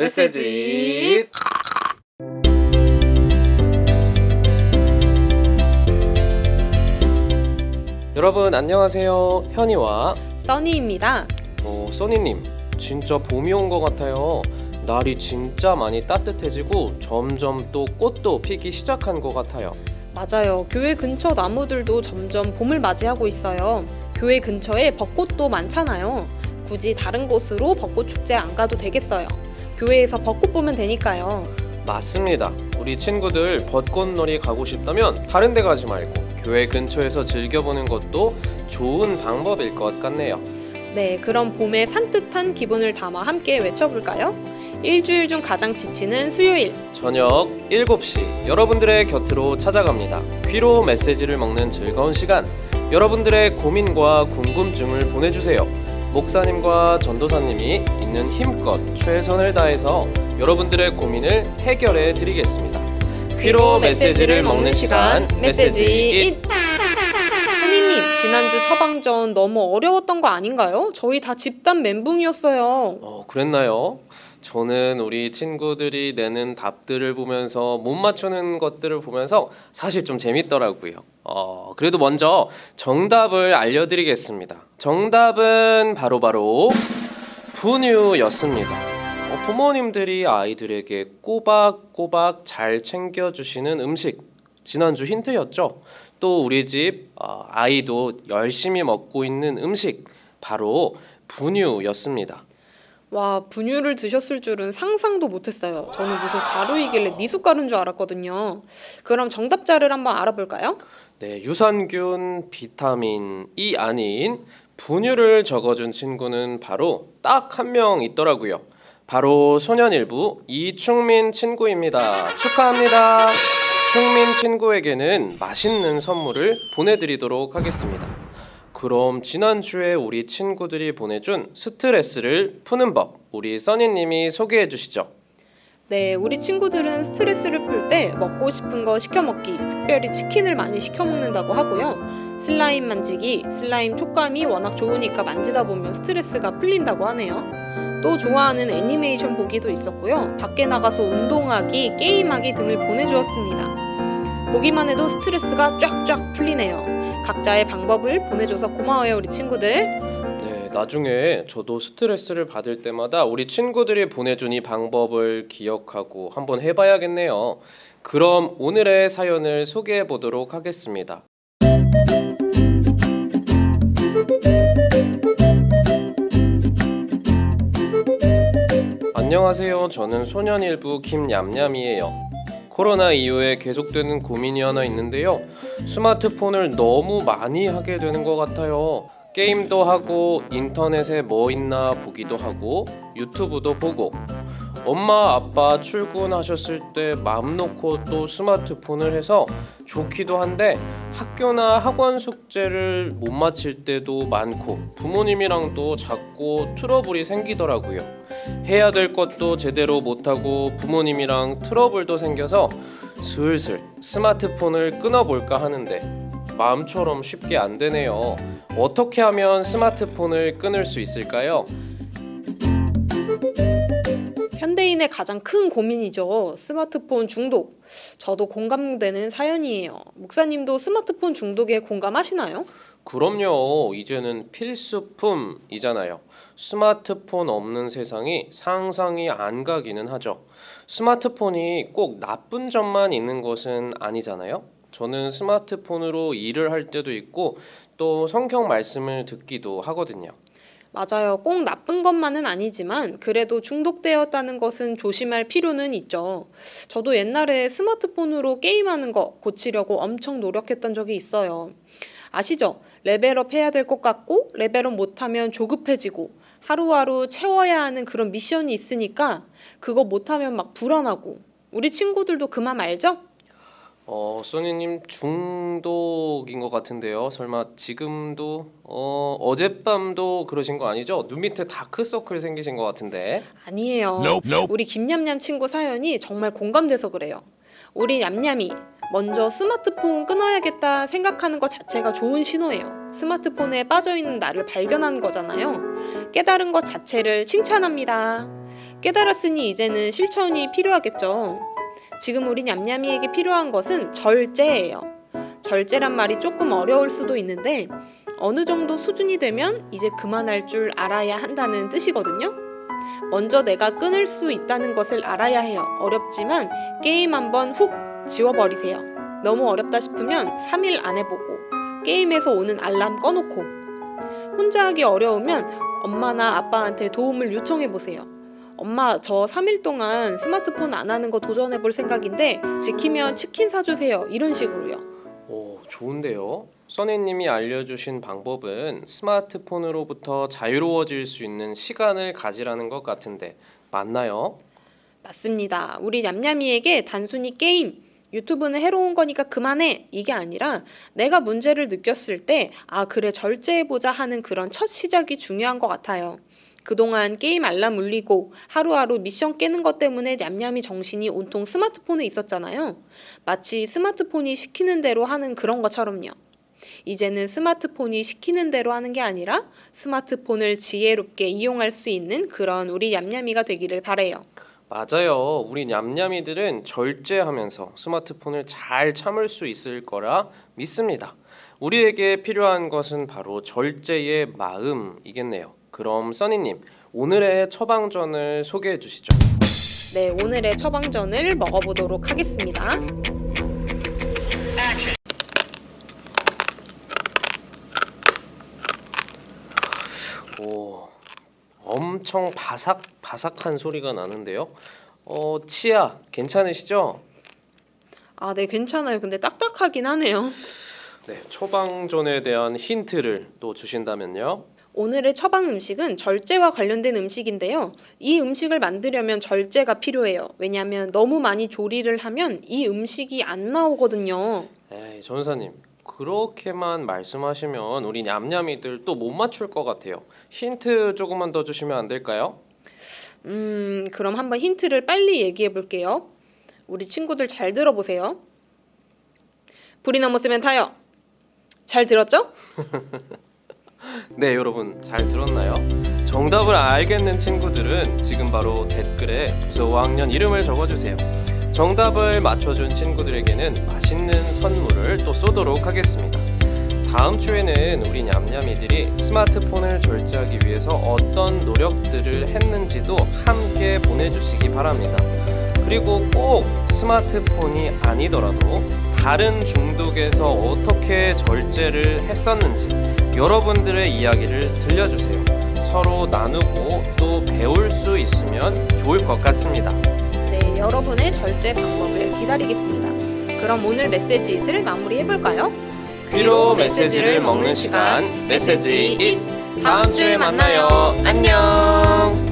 메시지. 여러분 안녕하세요. 현이와 써니입니다. 어, 써니님 진짜 봄이 온 것 같아요. 날이 진짜 많이 따뜻해지고 점점 또 꽃도 피기 시작한 것 같아요. 맞아요. 교회 근처 나무들도 점점 봄을 맞이하고 있어요. 교회 근처에 벚꽃도 많잖아요. 굳이 다른 곳으로 벚꽃 축제 안 가도 되겠어요. 교회에서 벚꽃 보면 되니까요. 맞습니다. 우리 친구들 벚꽃놀이 가고 싶다면 다른 데 가지 말고 교회 근처에서 즐겨보는 것도 좋은 방법일 것 같네요. 네, 그럼 봄의 산뜻한 기분을 담아 함께 외쳐볼까요? 일주일 중 가장 지치는 수요일. 저녁 7시 여러분들의 곁으로 찾아갑니다. 귀로 메시지를 먹는 즐거운 시간. 여러분들의 고민과 궁금증을 보내주세요. 목사님과 전도사님이 있는 힘껏 최선을 다해서 여러분들의 고민을 해결해 드리겠습니다. 귀로 메시지를 먹는 시간 메시지 1 선생님, 지난주 처방전 너무 어려웠던 거 아닌가요? 저희 다 집단 멘붕이었어요. 어, 그랬나요? 저는 우리 친구들이 내는 답들을 보면서 못 맞추는 것들을 보면서 사실 좀 재밌더라고요. 어, 그래도 먼저 정답을 알려드리겠습니다. 정답은 바로 바로 분유였습니다. 어, 부모님들이 아이들에게 꼬박꼬박 잘 챙겨주시는 음식. 지난주 힌트였죠. 또 우리 집 어, 아이도 열심히 먹고 있는 음식. 바로 분유였습니다. 와, 분유를 드셨을 줄은 상상도 못했어요. 저는 무슨 가루이길래 미숫가루인 줄 알았거든요. 그럼 정답자를 한번 알아볼까요? 네, 유산균, 비타민이 아닌 분유를 적어준 친구는 바로 딱 한 명 있더라고요. 바로 소년일부 이충민 친구입니다. 축하합니다. 충민 친구에게는 맛있는 선물을 보내드리도록 하겠습니다. 그럼 지난주에 우리 친구들이 보내준 스트레스를 푸는 법 우리 써니님이 소개해 주시죠. 네, 우리 친구들은 스트레스를 풀 때 먹고 싶은 거 시켜 먹기, 특별히 치킨을 많이 시켜 먹는다고 하고요. 슬라임 만지기, 슬라임 촉감이 워낙 좋으니까 만지다 보면 스트레스가 풀린다고 하네요. 또 좋아하는 애니메이션 보기도 있었고요. 밖에 나가서 운동하기, 게임하기 등을 보내주었습니다. 보기만 해도 스트레스가 쫙쫙 풀리네요. 각자의 방법을 보내줘서 고마워요, 우리 친구들. 네, 나중에 저도 스트레스를 받을 때마다 우리 친구들이 보내준 이 방법을 기억하고 한번 해봐야겠네요. 그럼 오늘의 사연을 소개해 보도록 하겠습니다. 안녕하세요. 저는 소년일부 김얌얌이에요. 코로나 이후에 계속되는 고민이 하나 있는데요. 스마트폰을 너무 많이 하게 되는 것 같아요. 게임도 하고 인터넷에 뭐 있나 보기도 하고 유튜브도 보고 엄마 아빠 출근하셨을 때 마음 놓고 또 스마트폰을 해서 좋기도 한데 학교나 학원 숙제를 못 마칠 때도 많고 부모님이랑 또 자꾸 트러블이 생기더라고요. 해야 될 것도 제대로 못하고 부모님이랑 트러블도 생겨서 슬슬 스마트폰을 끊어볼까 하는데 마음처럼 쉽게 안 되네요. 어떻게 하면 스마트폰을 끊을 수 있을까요? 현대인의 가장 큰 고민이죠. 스마트폰 중독. 저도 공감되는 사연이에요. 목사님도 스마트폰 중독에 공감하시나요? 그럼요. 이제는 필수품이잖아요. 스마트폰 없는 세상이 상상이 안 가기는 하죠. 스마트폰이 꼭 나쁜 점만 있는 것은 아니잖아요. 저는 스마트폰으로 일을 할 때도 있고 또 성경 말씀을 듣기도 하거든요. 맞아요. 꼭 나쁜 것만은 아니지만 그래도 중독되었다는 것은 조심할 필요는 있죠. 저도 옛날에 스마트폰으로 게임하는 거 고치려고 엄청 노력했던 적이 있어요. 아시죠? 레벨업 해야 될 것 같고 레벨업 못하면 조급해지고 하루하루 채워야 하는 그런 미션이 있으니까 그거 못하면 막 불안하고 우리 친구들도 그맘 알죠? 어, 소니님 중독인 것 같은데요. 설마 지금도 어, 어젯밤도 그러신 거 아니죠? 눈 밑에 다크서클 생기신 것 같은데. 아니에요. 우리 김냠냠 친구 사연이 정말 공감돼서 그래요. 우리 냠냠이 먼저 스마트폰 끊어야겠다 생각하는 것 자체가 좋은 신호예요. 스마트폰에 빠져 있는 나를 발견한 거잖아요. 깨달은 것 자체를 칭찬합니다. 깨달았으니 이제는 실천이 필요하겠죠. 지금 우리 냠냠이에게 필요한 것은 절제예요. 절제란 말이 조금 어려울 수도 있는데 어느 정도 수준이 되면 이제 그만할 줄 알아야 한다는 뜻이거든요. 먼저 내가 끊을 수 있다는 것을 알아야 해요. 어렵지만 게임 한번 훅 지워버리세요. 너무 어렵다 싶으면 3일 안 해보고 게임에서 오는 알람 꺼놓고 혼자 하기 어려우면 엄마나 아빠한테 도움을 요청해 보세요. 엄마, 저 3일 동안 스마트폰 안 하는 거 도전해 볼 생각인데 지키면 치킨 사주세요. 이런 식으로요. 오, 좋은데요. 써니님이 알려주신 방법은 스마트폰으로부터 자유로워질 수 있는 시간을 가지라는 것 같은데 맞나요? 맞습니다. 우리 냠냠이에게 단순히 게임, 유튜브는 해로운 거니까 그만해. 이게 아니라 내가 문제를 느꼈을 때, 아, 그래, 절제해보자 하는 그런 첫 시작이 중요한 것 같아요. 그동안 게임 알람 울리고 하루하루 미션 깨는 것 때문에 냠냠이 정신이 온통 스마트폰에 있었잖아요. 마치 스마트폰이 시키는 대로 하는 그런 것처럼요. 이제는 스마트폰이 시키는 대로 하는 게 아니라 스마트폰을 지혜롭게 이용할 수 있는 그런 우리 냠냠이가 되기를 바래요. 맞아요. 우리 냠냠이들은 절제하면서 스마트폰을 잘 참을 수 있을 거라 믿습니다. 우리에게 필요한 것은 바로 절제의 마음이겠네요. 그럼 써니님 오늘의 처방전을 소개해 주시죠. 네, 오늘의 처방전을 먹어보도록 하겠습니다. 오, 엄청 바삭 바삭한 소리가 나는데요. 어, 치아 괜찮으시죠? 아, 네, 괜찮아요. 근데 딱딱하긴 하네요. 네, 처방전에 대한 힌트를 또 주신다면요. 오늘의 처방 음식은 절제와 관련된 음식인데요. 이 음식을 만들려면 절제가 필요해요. 왜냐하면 너무 많이 조리를 하면 이 음식이 안 나오거든요. 에이, 전사님. 그렇게만 말씀하시면 우리 냠냠이들 또 못 맞출 것 같아요. 힌트 조금만 더 주시면 안 될까요? 음, 그럼 한번 힌트를 빨리 얘기해 볼게요. 우리 친구들 잘 들어보세요. 불이 넘었으면 타요. 잘 들었죠? 네, 여러분 잘 들었나요? 정답을 알겠는 친구들은 지금 바로 댓글에 부서 5학년 이름을 적어주세요. 정답을 맞춰준 친구들에게는 맛있는 선물을 또 쏘도록 하겠습니다. 다음 주에는 우리 냠냠이들이 스마트폰을 절제하기 위해서 어떤 노력들을 했는지도 함께 보내주시기 바랍니다. 그리고 꼭 스마트폰이 아니더라도 다른 중독에서 어떻게 절제를 했었는지 여러분들의 이야기를 들려주세요. 서로 나누고 또 배울 수 있으면 좋을 것 같습니다. 네, 여러분의 절제 방법을 기다리겠습니다. 그럼 오늘 메시지를 마무리해 볼까요? 귀로 메시지를 먹는 시간 메시지 1 다음 주에 만나요. 안녕.